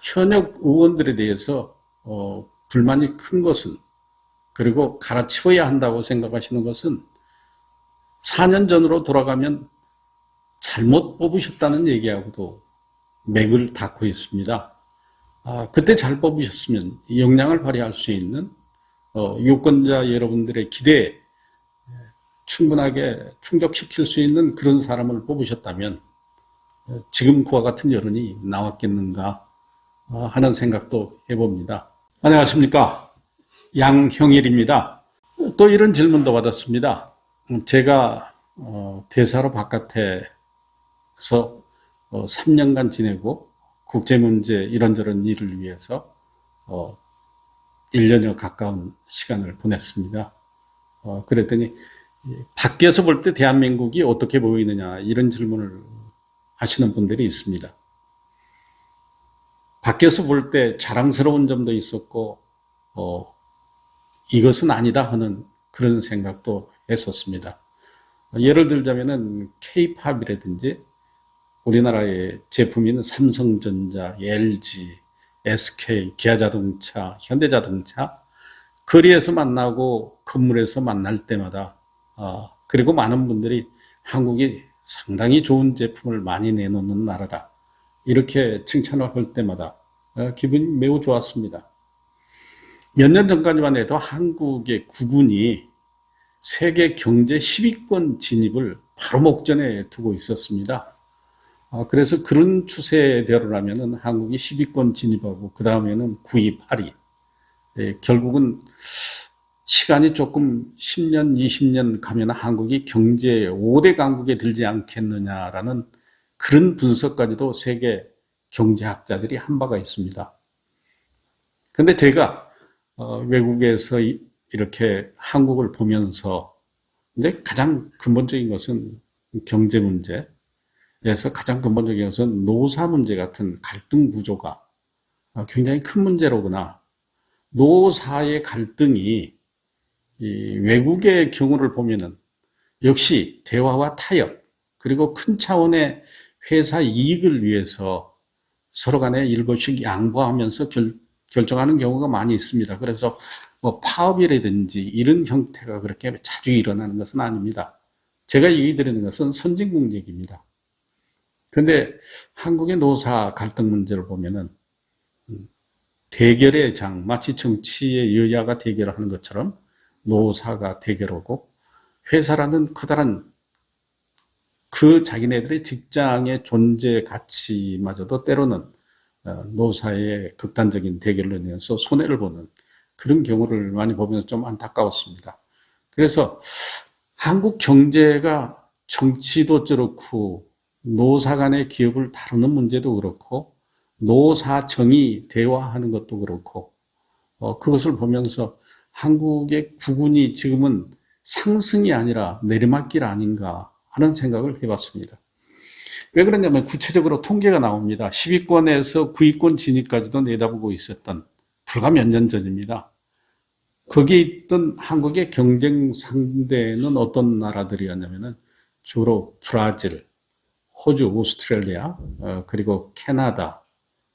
현역 의원들에 대해서 어, 불만이 큰 것은 그리고 갈아치워야 한다고 생각하시는 것은 4년 전으로 돌아가면 잘못 뽑으셨다는 얘기하고도 맥을 닫고 있습니다. 아, 그때 잘 뽑으셨으면 역량을 발휘할 수 있는 어, 유권자 여러분들의 기대에 충분하게 충족시킬 수 있는 그런 사람을 뽑으셨다면 어, 지금 그와 같은 여론이 나왔겠는가 어, 하는 생각도 해봅니다. 안녕하십니까. 양형일입니다. 또 이런 질문도 받았습니다. 제가 어, 대사로 바깥에서 3년간 지내고 국제문제 이런저런 일을 위해서 1년여 가까운 시간을 보냈습니다. 어, 그랬더니 밖에서 볼 때 대한민국이 어떻게 보이느냐 이런 질문을 하시는 분들이 있습니다. 밖에서 볼 때 자랑스러운 점도 있었고 어, 이것은 아니다 하는 그런 생각도 했었습니다. 예를 들자면은 K-팝이라든지 우리나라의 제품인 삼성전자, LG, SK, 기아자동차, 현대자동차 거리에서 만나고 건물에서 만날 때마다 어, 그리고 많은 분들이 한국이 상당히 좋은 제품을 많이 내놓는 나라다 이렇게 칭찬을 할 때마다 어, 기분이 매우 좋았습니다. 몇 년 전까지만 해도 한국의 국군이 세계 경제 10위권 진입을 바로 목전에 두고 있었습니다. 아, 그래서 그런 추세대로라면은 한국이 10위권 진입하고 그 다음에는 9위, 8위. 예, 결국은 시간이 조금 10년, 20년 가면 한국이 경제 5대 강국에 들지 않겠느냐라는 그런 분석까지도 세계 경제학자들이 한 바가 있습니다. 근데 제가 어, 외국에서 이- 이렇게 한국을 보면서 이제 가장 근본적인 것은 경제 문제에서 가장 근본적인 것은 노사 문제 같은 갈등 구조가 어, 굉장히 큰 문제로구나. 노사의 갈등이 이 외국의 경우를 보면은 역시 대화와 타협 그리고 큰 차원의 회사 이익을 위해서 서로 간에 일부씩 양보하면서 결, 결정하는 경우가 많이 있습니다. 그래서 뭐 파업이라든지 이런 형태가 그렇게 자주 일어나는 것은 아닙니다. 제가 얘기 드리는 것은 선진국 얘기입니다. 그런데 한국의 노사 갈등 문제를 보면은 음, 대결의 장, 마치 정치의 여야가 대결하는 것처럼 노사가 대결하고 회사라는 커다란 그 자기네들의 직장의 존재 가치마저도 때로는 어, 노사의 극단적인 대결로 인해서 손해를 보는 그런 경우를 많이 보면서 좀 안타까웠습니다. 그래서 한국 경제가 정치도 그렇고 노사 간의 기업을 다루는 문제도 그렇고 노사정이 대화하는 것도 그렇고 어, 그것을 보면서 한국의 국운이 지금은 상승이 아니라 내리막길 아닌가 하는 생각을 해봤습니다. 왜 그러냐면 구체적으로 통계가 나옵니다. 10위권에서 9위권 진입까지도 내다보고 있었던 불과 몇 년 전입니다. 거기에 있던 한국의 경쟁 상대는 어떤 나라들이었냐면은 주로 브라질, 호주, 오스트레일리아, 어, 그리고 캐나다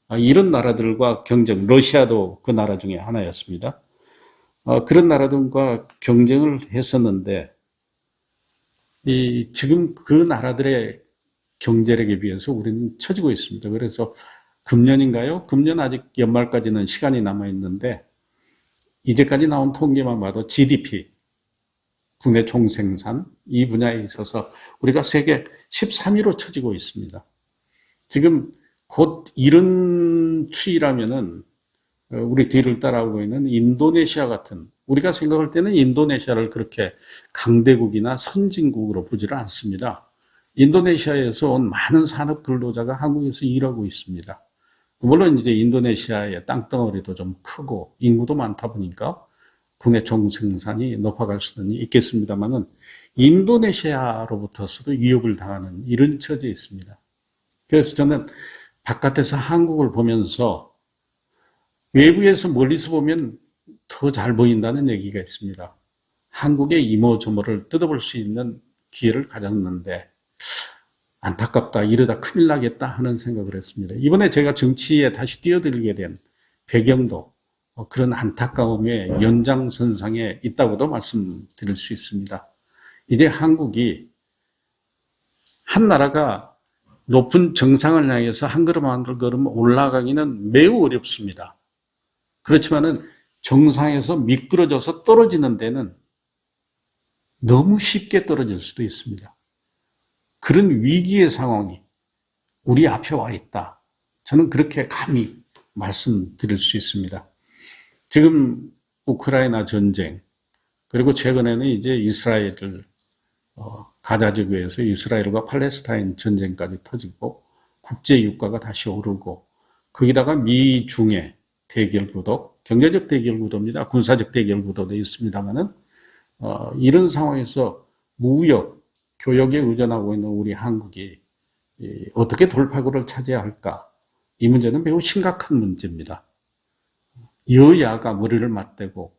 아, 이런 나라들과 경쟁, 러시아도 그 나라 중에 하나였습니다. 어, 그런 나라들과 경쟁을 했었는데 이 지금 그 나라들의 경제력에 비해서 우리는 처지고 있습니다. 그래서 금년인가요? 금년 아직 연말까지는 시간이 남아 있는데 이제까지 나온 통계만 봐도 GDP, 국내 총생산 이 분야에 있어서 우리가 세계 13위로 처지고 있습니다. 지금 곧 이런 추이라면은 어, 우리 뒤를 따라오고 있는 인도네시아 같은 우리가 생각할 때는 인도네시아를 그렇게 강대국이나 선진국으로 보지를 않습니다. 인도네시아에서 온 많은 산업 근로자가 한국에서 일하고 있습니다. 물론 이제 인도네시아의 땅덩어리도 좀 크고 인구도 많다 보니까 국내 총 생산이 높아갈 수는 있겠습니다만은 인도네시아로부터서도 위협을 당하는 이런 처지에 있습니다. 그래서 저는 바깥에서 한국을 보면서 외부에서 멀리서 보면 더 잘 보인다는 얘기가 있습니다. 한국의 이모저모를 뜯어볼 수 있는 기회를 가졌는데 안타깝다, 이러다 큰일 나겠다 하는 생각을 했습니다. 이번에 제가 정치에 다시 뛰어들게 된 배경도 어, 그런 안타까움의 연장선상에 있다고도 말씀드릴 수 있습니다. 이제 한국이 한 나라가 높은 정상을 향해서 한 걸음 한 걸음 올라가기는 매우 어렵습니다. 그렇지만은 정상에서 미끄러져서 떨어지는 데는 너무 쉽게 떨어질 수도 있습니다. 그런 위기의 상황이 우리 앞에 와 있다. 저는 그렇게 감히 말씀드릴 수 있습니다. 지금 우크라이나 전쟁, 그리고 최근에는 이제 이스라엘을, 어, 가자 지구에서 이스라엘과 팔레스타인 전쟁까지 터지고, 국제 유가가 다시 오르고, 거기다가 미중의 대결 구도, 경제적 대결 구도입니다. 군사적 대결 구도도 있습니다만은, 어, 이런 상황에서 무역, 교역에 의존하고 있는 우리 한국이 이, 어떻게 돌파구를 차지해야 할까? 이 문제는 매우 심각한 문제입니다. 여야가 머리를 맞대고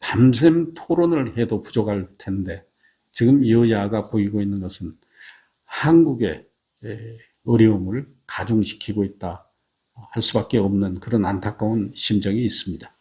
밤샘 토론을 해도 부족할 텐데 지금 여야가 보이고 있는 것은 한국의 에, 어려움을 가중시키고 있다 할 수밖에 없는 그런 안타까운 심정이 있습니다.